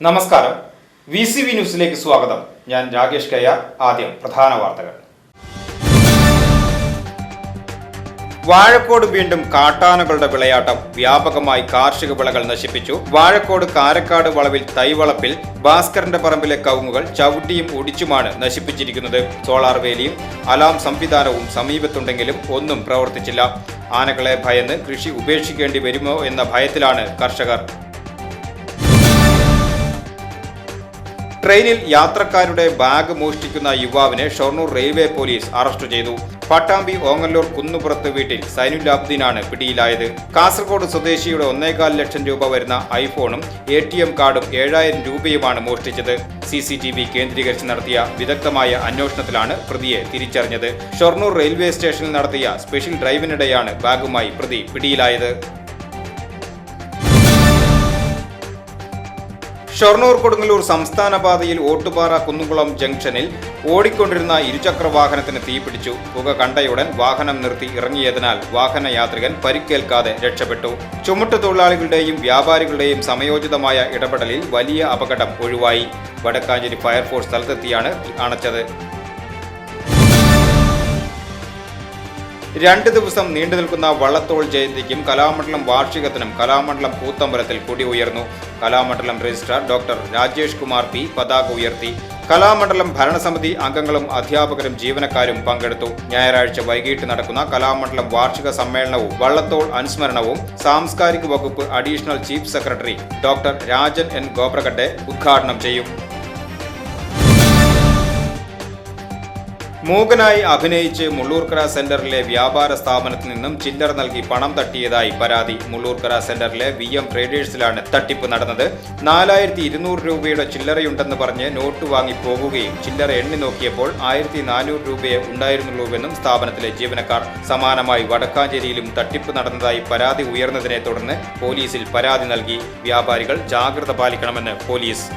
നമസ്കാരം. V C V ന്യൂസിലേക്ക് സ്വാഗതം. ഞാൻ രാകേഷ് കയ്യാർ ആദ്യം പ്രധാന വാർത്തകൾ. വാഴക്കോട് വീണ്ടും കാട്ടാനകളുടെ വിളയാട്ടം വ്യാപകമായി കാർഷിക വിളകൾ നശിപ്പിച്ചു. വാഴക്കോട് കാരക്കാട് വളവിൽ തൈവളപ്പിൽ ഭാസ്കരന്റെ പറമ്പിലെ കവുങ്ങുകൾ ചവിട്ടിയും ഒടിച്ചുമാണ് നശിപ്പിച്ചിരിക്കുന്നത്. സോളാർ വേലിയും അലാം സംവിധാനവും സമീപത്തുണ്ടെങ്കിലും ഒന്നും പ്രവർത്തിച്ചില്ല. ആനകളെ ഭയന്ന് കൃഷി ഉപേക്ഷിക്കേണ്ടി വരുമോ എന്ന ഭയത്തിലാണ് കർഷകർ. ട്രെയിനിൽ യാത്രക്കാരുടെ ബാഗ് മോഷ്ടിക്കുന്ന യുവാവിനെ ഷൊർണൂർ റെയിൽവേ പോലീസ് അറസ്റ്റ് ചെയ്തു. പട്ടാമ്പി ഓങ്ങല്ലൂർ കുന്നുപുറത്ത് വീട്ടിൽ സൈനുലാബ്ദീനാണ് പിടിയിലായത്. കാസർഗോഡ് സ്വദേശിയുടെ ഒന്നേകാൽ ലക്ഷം രൂപ വരുന്ന ഐഫോണും എ ടി എം കാർഡും ഏഴായിരം രൂപയുമാണ് മോഷ്ടിച്ചത്. സി സി ടി വി കേന്ദ്രീകരിച്ച് നടത്തിയ വിദഗ്ധമായ അന്വേഷണത്തിലാണ് പ്രതിയെ തിരിച്ചറിഞ്ഞത്. ഷൊർണൂർ റെയിൽവേ സ്റ്റേഷനിൽ നടത്തിയ സ്പെഷ്യൽ ഡ്രൈവിനിടെയാണ് ബാഗുമായി പ്രതി പിടിയിലായത്. ഷൊർണൂർ കൊടുങ്ങല്ലൂർ സംസ്ഥാന പാതയിൽ ഓട്ടുപാറ കുന്നുകുളം ജംഗ്ഷനിൽ ഓടിക്കൊണ്ടിരുന്ന ഇരുചക്ര വാഹനത്തിന് തീപിടിച്ചു. പുക കണ്ടയുടൻ വാഹനം നിർത്തി ഇറങ്ങിയതിനാൽ വാഹന യാത്രികൻ പരിക്കേൽക്കാതെ രക്ഷപ്പെട്ടു. ചുമട്ടു തൊഴിലാളികളുടെയും വ്യാപാരികളുടെയും സമയോചിതമായ ഇടപെടലിൽ വലിയ അപകടം ഒഴിവായി. വടക്കാഞ്ചേരി ഫയർഫോഴ്സ് സ്ഥലത്തെത്തിയാണ് അണച്ചത്. രണ്ട് ദിവസം നീണ്ടു നിൽക്കുന്ന വള്ളത്തോൾ ജയന്തിക്കും കലാമണ്ഡലം വാർഷികത്തിനും കലാമണ്ഡലം കൂത്തമ്പലത്തിൽ കൊടി ഉയർന്നു. Kalamandalam registrar doctor Rajesh Kumar P പതാക ഉയർത്തി. കലാമണ്ഡലം ഭരണസമിതി അംഗങ്ങളും അധ്യാപകരും ജീവനക്കാരും പങ്കെടുത്തു. ഞായറാഴ്ച വൈകിട്ട് നടക്കുന്ന കലാമണ്ഡലം വാർഷിക സമ്മേളനവും വള്ളത്തോൾ അനുസ്മരണവും സാംസ്കാരിക വകുപ്പ് additional chief secretary doctor Rajan N Khobragade ഉദ്ഘാടനം ചെയ്യും. മൂകനായി അഭിനയിച്ച് മുള്ളൂർക്കര സെന്ററിലെ വ്യാപാര സ്ഥാപനത്തിൽ നിന്നും ചില്ലറ നൽകി പണം തട്ടിയതായി പരാതി. മുള്ളൂർക്കര സെന്ററിലെ വി എം ട്രേഡേഴ്സിലാണ് തട്ടിപ്പ് നടന്നത്. നാലായിരത്തി ഇരുന്നൂറ് രൂപയുടെ ചില്ലറയുണ്ടെന്ന് പറഞ്ഞ് നോട്ട് വാങ്ങി പോകുകയും ചില്ലറ എണ്ണി നോക്കിയപ്പോൾ ആയിരത്തി നാനൂറ് രൂപയെ ഉണ്ടായിരുന്നുള്ളൂവെന്നും സ്ഥാപനത്തിലെ ജീവനക്കാർ സമാനമായി വടക്കാഞ്ചേരിയിലും തട്ടിപ്പ് നടന്നതായി പരാതി ഉയർന്നതിനെ തുടർന്ന് പോലീസിൽ പരാതി നൽകി. വ്യാപാരികൾ ജാഗ്രത പാലിക്കണമെന്ന് പോലീസ്